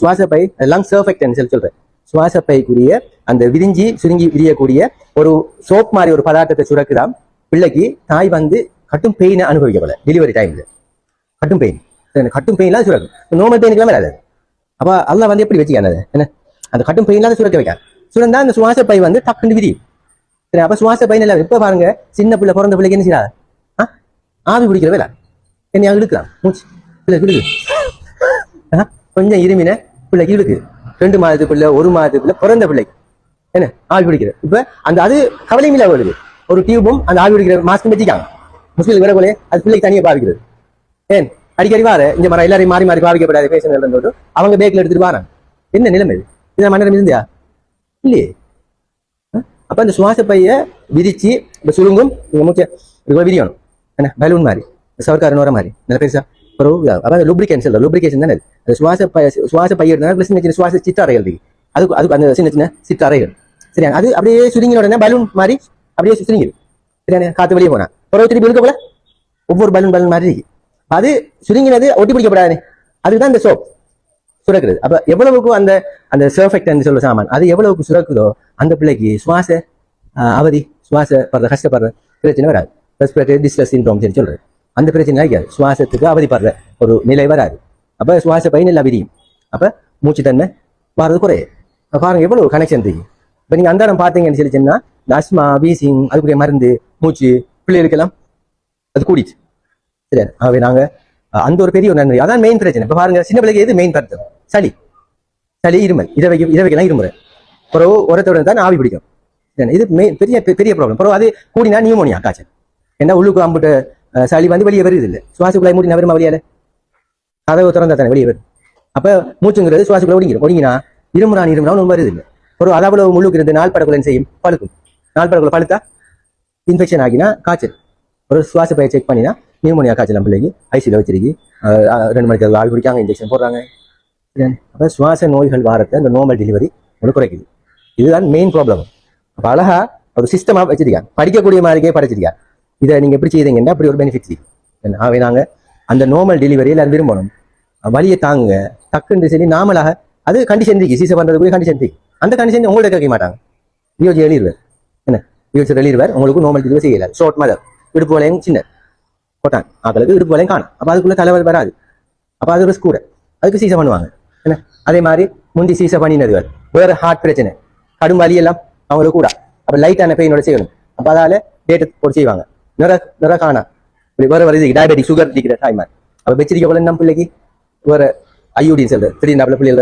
சுவாசப்பை lung சர்ஃபெக்டன் சொல்லி சொல்றேன். சுவாசப்பைக்குரிய அந்த விரிஞ்சி சுருங்கி விரியக்கூடிய ஒரு சோப் மாதிரி ஒரு பதார்த்தத்தை சுரக்குதான் பிள்ளைக்கு தாய் வந்து கட்டும் பெயினை அனுபவிக்கப்பட டெலிவரி டைம்ல கட்டும் பெயின் கட்டும் பெயின்லாம் சுரக்கும். நோமல் பெயினுக்குலாம் வராது. அப்போ அல்லாஹ் வந்து எப்படி வச்சுக்கானது என்ன? அந்த கட்டும் பெயின்லாம் சுரக்க வைக்காது சுரந்தா அந்த சுவாசப்பை வந்து டக்குன்னு விரியும். சரி சுவாச பையன் இல்லை இப்போ பாருங்க சின்ன பிள்ளை பிறந்த பிள்ளைக்கு என்ன செய்யறாரு ஆ? ஆவி பிடிக்கிற இல்லை என்னையா இழுக்கலாம் மூச்சு. இல்லை இழுக்கு கொஞ்சம் இருமின பிள்ளைக்கு இழுக்கு ரெண்டு மாதத்து பிள்ளை ஒரு மாதத்து பிள்ளை பிறந்த பிள்ளைக்கு என்ன? ஆவி பிடிக்கிற இப்ப அந்த அது கவலையும் வருது ஒரு டியூபும் அந்த ஆவி பிடிக்கிற மாஸ்க்கும் வச்சுக்காங்க முஸ்லீம் வேற போலே அது பிள்ளைக்கு தனியாக பாவிக்கிறது. ஏன்? அடிக்கடி வார இந்த மரம் எல்லாரையும் மாறி மாறி பாவிக்கப்படாது பேசுனது சொல்லிட்டு அவங்க பேக்கில் எடுத்துட்டு வாராங்க. என்ன நிலைமை இது? இதை மன்னர் இருந்தியா? இல்லையே. அப்ப அந்த சுவாச பைய விரிச்சு இப்ப சுருங்கும் இங்க மூச்சை விரியணும். என்ன? பலூன் மாதிரி. சவர்க்காரன் வர மாதிரி. நல்ல பெருசா ஒரு அதாவது லுப்ரிகேஷன் சொல்ல லூப்ரிகேஷன் தானே அது. சுவாச பை சுவாச பைய இருந்தா சின்ன சின்ன சுவாச சித்தாரைகள் இருக்கு அதுக்கு அதுக்கு அந்த சின்ன சின்ன சித்தாரைகள் சரியா அது அப்படியே சுருங்கின உடனே பலூன் மாதிரி அப்படியே சுருங்கிடும் சரியா காத்து வெளியே போனா ஒரு திருப்பி இருக்க போல ஒவ்வொரு பலூன் பலூன் மாதிரி இருக்கு அது சுருங்கினது ஒட்டி பிடிக்கப்படாது அதுதான் இந்த சோப் சுரக்குறது அப்ப எவ்வளவுக்கு அந்த அந்த சர்ஃபெக்ட் சொல்ற சாமான் அது எவ்வளவுக்கு சுரக்குதோ அந்த பிள்ளைக்கு சுவாச ஆஹ், அவதி சுவாச படுற கஷ்டப்படுற பிரச்சனை வராது. ரெஸ்பிரேட்டரி டிஸ்ட்ரஸ் சிண்ட்ரோம் சொல்றது அந்த பிரச்சனை இருக்காது சுவாசத்துக்கு அவதிப்படுற ஒரு நிலை வராது. அப்ப சுவாச பையன் எல்லாம் விரியும் அப்ப மூச்சு தன்மை வர்றது குறைய பாருங்க எவ்வளவு கனெக்ஷன் இருக்கு? இப்ப நீங்க அந்தாரம் பாத்தீங்கன்னு சொல்லி சொன்னா அஸ்மா வீசிங் அதுக்குரிய மருந்து மூச்சு பிள்ளைகளுக்கெல்லாம் அது கூடிச்சு. சரியா ஆகவே நாங்க அந்த ஒரு பெரிய ஒரு நன்மை. அதான் மெயின் பிரச்சனை. இப்ப பாருங்க சின்ன பிள்ளைக்கு எது மெயின் பிரச்சனை சளி. சளி இருமல். இதை வைக்க இதை வைக்கலாம் இருமுறை. பிறகு உரத்தோட தான் ஆவி பிடிக்கும். இது மெயின் பெரிய பெரிய ப்ராப்ளம் பிறகு அது கூடினா நியூமோனியா காய்ச்சல். ஏன்னா உள்ளுக்கு அம்புட்டு சளி வந்து வெளியே வருது இல்லை சுவாசக்குள்ளாய் மூடி நவருமா வெளியால கதவு திறந்தா தானே வெளியே வருது அப்ப மூச்சுங்கிறது சுவாசக்குள்ள ஒடுங்கிடும் ஒடுங்கினா இருமுறான் இருமுறான் ஒன்று வருது இல்லை ஒரு அதாவது முழுக்கு இருந்து நாள் படக்குள்ள செய்யும் பழுக்கும் நாள் படக்குள்ள பழுத்தா இன்ஃபெக்ஷன் ஆகினா காய்ச்சல் ஒரு சுவாச பயிர் செக் பண்ணினா நியூமோனியா காய்ச்சல் பிள்ளைக்கு ஐசியில் வச்சிருக்கு ரெண்டு மணிக்கு ஆள் பிடிக்காங்க இன்ஜெக்ஷன் போடுறாங்க அப்போ சுவாச நோய்கள் வாரத்தை அந்த நார்மல் டெலிவரி ஒன்று குறைக்குது இதுதான் மெயின் ப்ராப்ளம் அப்போ அழகா ஒரு சிஸ்டமாக வச்சிருக்காங்க படிக்கக்கூடிய மாதிரிக்கே படைச்சிருக்காங்க இதை நீங்கள் எப்படி செய்தீங்கன்னா அப்படி ஒரு பெனிஃபிட் இருக்கு ஆகவே நாங்கள் அந்த நார்மல் டெலிவரி எல்லாரும் விரும்பணும். வழியை தாங்குங்க. டக்குன்னு சொல்லி நாமளாக அது கண்டிஷன் இருக்கு. சீசை பண்ணுறதுக்குரிய கண்டிஷன் இருக்கு. அந்த கண்டிஷன் உங்கள்ட்ட கேட்க மாட்டாங்க. யோசி எழுதிடுவார் என்ன? யோசி எழுதிடுவார் உங்களுக்கு நார்மல் டெலிவரி செய்யல. ஷோட் மதர் இடுப்பு வலையும் சின்ன. போட்டான் ஆக்களுக்கு இடுப்பு வலையும் காணும். அப்போ அதுக்குள்ள தலைவர் வராது. அப்போ அது ரிஸ்க் கூட அதுக்கு சீசை பண்ணுவாங்க. என்ன? அதே மாதிரி முந்தி சீசை பண்ணினது வேறு வேற ஹார்ட் பிரச்சனை. கடும் வலி எல்லாம் அவங்களுக்கு கூட. அப்போ லைட்டான பெயினோட செய்யணும். அப்போ அதால் டேட்டு போட்டு செய்வாங்க. நிற நிற காணா இப்படி வேற வருது டயபெட்டிக் சுகர் இருக்கிற தாய்மார் அப்போ வச்சிருக்க போல நம்ம பிள்ளைக்கு வேற ஐயோடின்னு சொல்றது திடீர்னு பிள்ளைகள